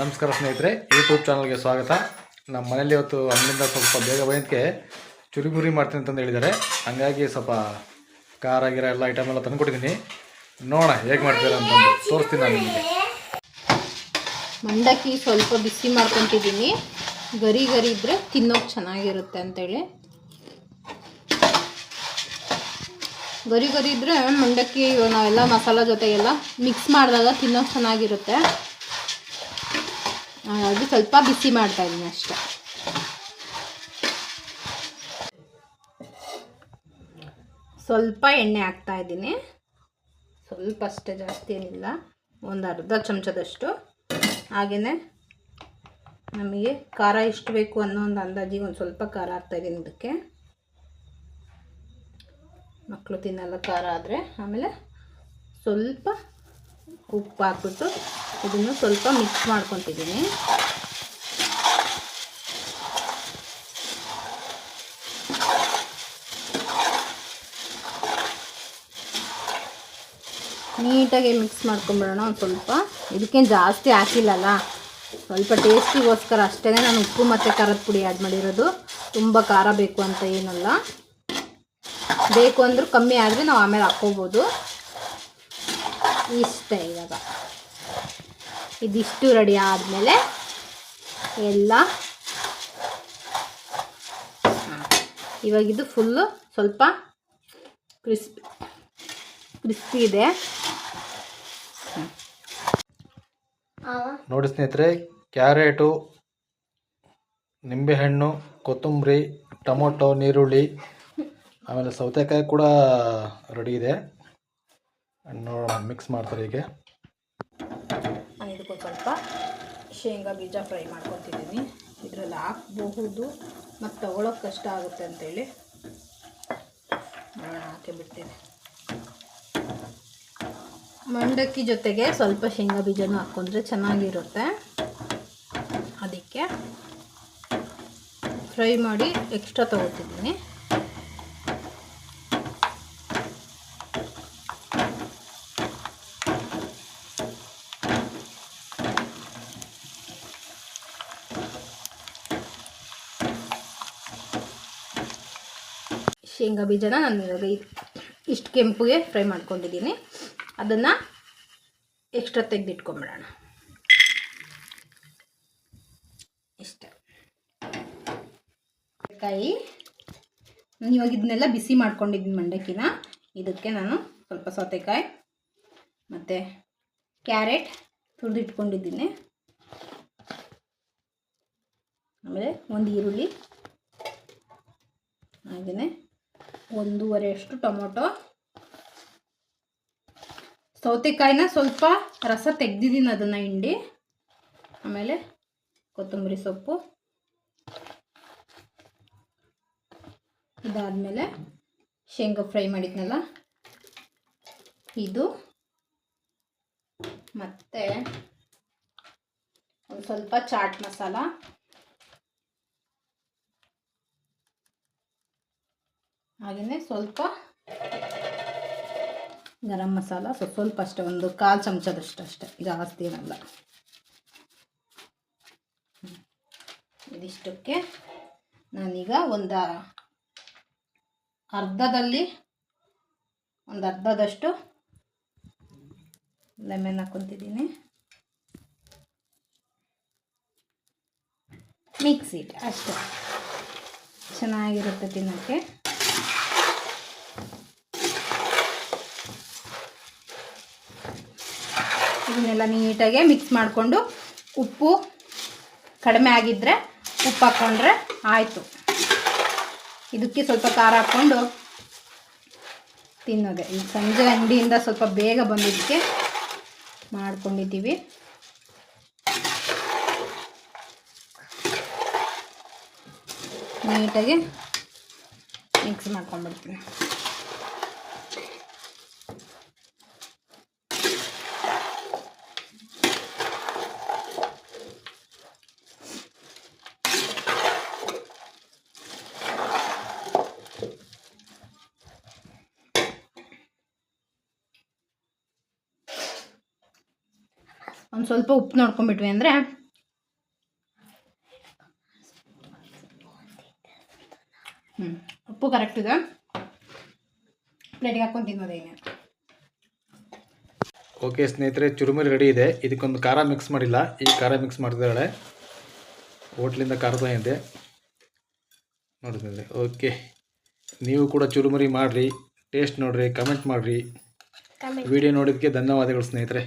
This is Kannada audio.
ನಮಸ್ಕಾರ ಸ್ನೇಹಿತರೆ ಯೂಟ್ಯೂಬ್ ಚಾನಲ್ಗೆ ಸ್ವಾಗತ. ನಮ್ಮ ಮನೇಲಿ ಇವತ್ತು ಅಂಗಡಿಯಿಂದ ಸ್ವಲ್ಪ ಬೇಗ ಬಂದಕ್ಕೆ ಚುರಿಗುರಿ ಮಾಡ್ತೀನಿ ಅಂತಂದು ಹೇಳಿದ್ದಾರೆ ಹಂಗಾಗಿ ಸ್ವಲ್ಪ ಖಾರ ಗಿರ ಎಲ್ಲ ಐಟಮ್ ಎಲ್ಲ ತಂದುಕೊಟ್ಟಿದ್ದೀನಿ ನೋಡೋಣ, ಹೇಗೆ ಮಾಡ್ತೀರಾ ಅಂತಂದು ತೋರಿಸ್ತೀನಿ ನಾನು ನಿಮಗೆ. ಮಂಡಕ್ಕಿ ಸ್ವಲ್ಪ ಬಿಸಿ ಮಾಡ್ಕೊತಿದ್ದೀನಿ ಗರಿ ಗರಿ ಇದ್ದರೆ ತಿನ್ನೋಕೆ ಚೆನ್ನಾಗಿರುತ್ತೆ ಅಂತೇಳಿ. ಗರಿ ಗರಿ ಇದ್ದರೆ ಮಂಡಕ್ಕಿ, ನಾವೆಲ್ಲ ಮಸಾಲ ಜೊತೆಗೆಲ್ಲ ಮಿಕ್ಸ್ ಮಾಡಿದಾಗ ತಿನ್ನೋಕೆ ಚೆನ್ನಾಗಿರುತ್ತೆ. ಹಾಗಾಗಿ ಸ್ವಲ್ಪ ಬಿಸಿ ಮಾಡ್ತಾ ಇದ್ದೀನಿ ಅಷ್ಟೆ. ಸ್ವಲ್ಪ ಎಣ್ಣೆ ಹಾಕ್ತಾ ಇದ್ದೀನಿ. ಸ್ವಲ್ಪ ಅಷ್ಟೇ ಜಾಸ್ತಿ ಏನಿಲ್ಲ. ಒಂದು ಅರ್ಧ ಚಮಚದಷ್ಟು. ಹಾಗೆಯೇ ನಮಗೆ ಖಾರ ಎಷ್ಟು ಬೇಕು ಅನ್ನೋ ಒಂದು ಅಂದಾಜಿಗೆ ಒಂದು ಸ್ವಲ್ಪ ಖಾರ ಹಾಕ್ತಾಯಿದ್ದೀನಿ ಇದಕ್ಕೆ. ಮಕ್ಕಳು ತಿನ್ನಲ್ಲ ಖಾರ ಆದರೆ. ಆಮೇಲೆ ಸ್ವಲ್ಪ ಉಪ್ಪು ಹಾಕ್ಬಿಟ್ಟು ಇದನ್ನು ಸ್ವಲ್ಪ ಮಿಕ್ಸ್ ಮಾಡ್ಕೊತಿದ್ದೀನಿ. ನೀಟಾಗಿ ಮಿಕ್ಸ್ ಮಾಡ್ಕೊಂಬಿಡೋಣ ಒಂದು ಸ್ವಲ್ಪ. ಇದಕ್ಕೇನು ಜಾಸ್ತಿ ಹಾಕಿಲ್ಲಲ್ಲ? ಸ್ವಲ್ಪ ಟೇಸ್ಟಿಗೋಸ್ಕರ ಅಷ್ಟೇ ನಾನು ಉಪ್ಪು ಮತ್ತು ಖಾರದ ಪುಡಿ ಆ್ಯಡ್ ಮಾಡಿರೋದು. ತುಂಬ ಖಾರ ಬೇಕು ಅಂತ ಏನಲ್ಲ. ಬೇಕು ಅಂದರೂ ಕಮ್ಮಿ ಆದರೆ ನಾವು ಆಮೇಲೆ ಹಾಕ್ಕೋಬೋದು. ಇಷ್ಟೇ ಇವಾಗ. ಇದಿಷ್ಟು ರೆಡಿ ಆದಮೇಲೆ ಎಲ್ಲ ಇವಾಗಿದ್ದು ಫುಲ್ಲು ಸ್ವಲ್ಪ ಕ್ರಿಸ್ಪಿ ಕ್ರಿಸ್ಪಿ ಇದೆ. ನೋಡಿ ಸ್ನೇಹಿತರೆ, ಕ್ಯಾರೆಟು, ನಿಂಬೆಹಣ್ಣು, ಕೊತ್ತಂಬರಿ, ಟೊಮೊಟೊ ನೀರುಳ್ಳಿ ಆಮೇಲೆ ಸೌತೆಕಾಯಿ ಕೂಡ ರೆಡಿ ಇದೆ. ಮಿಕ್ಸ್ ಮಾಡ್ತಾರೆ ಹೀಗೆ ನಾನು ಇದಕ್ಕೊಂದು ಸ್ವಲ್ಪ ಶೇಂಗಾ ಬೀಜ ಫ್ರೈ ಮಾಡ್ಕೊತಿದ್ದೀನಿ. ಇದರಲ್ಲಿ ಹಾಕ್ಬಹುದು. ಮತ್ತು ತಗೊಳ್ಳೋಕೆ ಕಷ್ಟ ಆಗುತ್ತೆ ಅಂತೇಳಿ ನೋಡೋಣ ಹಾಕಿ ಬಿಡ್ತೀನಿ ಮಂಡಕ್ಕಿ ಜೊತೆಗೆ ಸ್ವಲ್ಪ ಶೇಂಗಾ ಬೀಜನೂ ಹಾಕ್ಕೊಂಡ್ರೆ ಚೆನ್ನಾಗಿರುತ್ತೆ. ಅದಕ್ಕೆ ಫ್ರೈ ಮಾಡಿ ಎಕ್ಸ್ಟ್ರಾ ತೊಗೊತಿದ್ದೀನಿ. ಶೇಂಗಾ ಬೀಜನ ನಾನು ಇವಾಗ ಇಷ್ಟು ಕೆಂಪುಗೆ ಫ್ರೈ ಮಾಡ್ಕೊಂಡಿದ್ದೀನಿ. ಅದನ್ನು ಎಕ್ಸ್ಟ್ರಾ ತೆಗೆದಿಟ್ಕೊಂಬಿಡೋಣ. ಇಷ್ಟೇ. ಕಾಯಿ. ಇವಾಗ ಇದನ್ನೆಲ್ಲ ಬಿಸಿ ಮಾಡ್ಕೊಂಡಿದ್ದೀನಿ ಮಂಡಕ್ಕಿನ. ಇದಕ್ಕೆ ನಾನು ಸ್ವಲ್ಪ ಸೌತೆಕಾಯಿ ಮತ್ತು ಕ್ಯಾರೆಟ್ ತುರಿದಿಟ್ಕೊಂಡಿದ್ದೀನಿ. ಆಮೇಲೆ ಒಂದು ಈರುಳ್ಳಿ. ಹಾಗೆಯೇ ಒಂದೂವರೆಯಷ್ಟು ಟೊಮೊಟೊ. ಸೌತೆಕಾಯಿನ ಸ್ವಲ್ಪ ರಸ ತೆಗ್ದಿದ್ದೀನಿ ಅದನ್ನು ಹಿಂಡಿ. ಆಮೇಲೆ ಕೊತ್ತಂಬರಿ ಸೊಪ್ಪು. ಇದಾದಮೇಲೆ ಶೇಂಗಾ ಫ್ರೈ ಮಾಡಿದ್ನಲ್ಲ? ಇದು. ಮತ್ತು ಒಂದು ಸ್ವಲ್ಪ ಚಾಟ್ ಮಸಾಲ. ಹಾಗೆಯೇ ಸ್ವಲ್ಪ ಗರಂ ಮಸಾಲ ಸ್ವಲ್ಪ ಸ್ವಲ್ಪ ಅಷ್ಟೇ, ಒಂದು ಕಾಲು ಚಮಚದಷ್ಟು ಅಷ್ಟೇ. ಜಾಸ್ತಿ ಏನಲ್ಲ. ಇದಿಷ್ಟಕ್ಕೆ ನಾನೀಗ ಒಂದು ಅರ್ಧದಲ್ಲಿ, ಒಂದು ಅರ್ಧದಷ್ಟು ಲೆಮನ್ ಹಾಕ್ಕೊತಿದ್ದೀನಿ. ಮಿಕ್ಸ್ ಅಷ್ಟೇ. ಚೆನ್ನಾಗಿರುತ್ತೆ ತಿನ್ನೋಕ್ಕೆ. ಇದನ್ನೆಲ್ಲ ನೀಟಾಗಿ ಮಿಕ್ಸ್ ಮಾಡಿಕೊಂಡು ಉಪ್ಪು ಕಡಿಮೆ ಆಗಿದ್ದರೆ ಉಪ್ಪು ಹಾಕ್ಕೊಂಡ್ರೆ ಆಯಿತು. ಇದಕ್ಕೆ ಸ್ವಲ್ಪ ಖಾರ ಹಾಕ್ಕೊಂಡು ತಿನ್ನೋದೆ. ಈಗ ಸಂಜೆ ಅಂಗಡಿಯಿಂದ ಸ್ವಲ್ಪ ಬೇಗ ಬಂದಿದ್ದಕ್ಕೆ ಮಾಡ್ಕೊಂಡಿದ್ದೀವಿ. ನೀಟಾಗಿ ಮಿಕ್ಸ್ ಮಾಡ್ಕೊಂಡ್ಬಿಡ್ತೀನಿ. ಒಂದು ಸ್ವಲ್ಪ ಉಪ್ಪು ನೋಡ್ಕೊಂಬಿಟ್ವಿ ಅಂದರೆ ಹ್ಞೂ ಉಪ್ಪು ಕರೆಕ್ಟ್ ಇದೆ. ಪ್ಲೇಟಿಗೆ ಹಾಕೊಂಡು ತಿನ್ನೋದೇನೆ ಓಕೆ ಸ್ನೇಹಿತರೆ ಚುರುಮುರಿ ರೆಡಿ ಇದೆ. ಇದಕ್ಕೊಂದು ಖಾರ ಮಿಕ್ಸ್ ಮಾಡಿಲ್ಲ. ಈ ಖಾರ ಮಿಕ್ಸ್ ಮಾಡಿದಾಳೆ ಹೋಟ್ಲಿಂದ ಖಾರ ಇದೆ ನೋಡಿದ್ರೆ ಓಕೆ ನೀವು ಕೂಡ ಚುರುಮುರಿ ಮಾಡಿರಿ. ಟೇಸ್ಟ್ ನೋಡಿರಿ ಕಮೆಂಟ್ ಮಾಡಿರಿ. ವಿಡಿಯೋ ನೋಡಿದ್ದಕ್ಕೆ ಧನ್ಯವಾದಗಳು ಸ್ನೇಹಿತರೆ.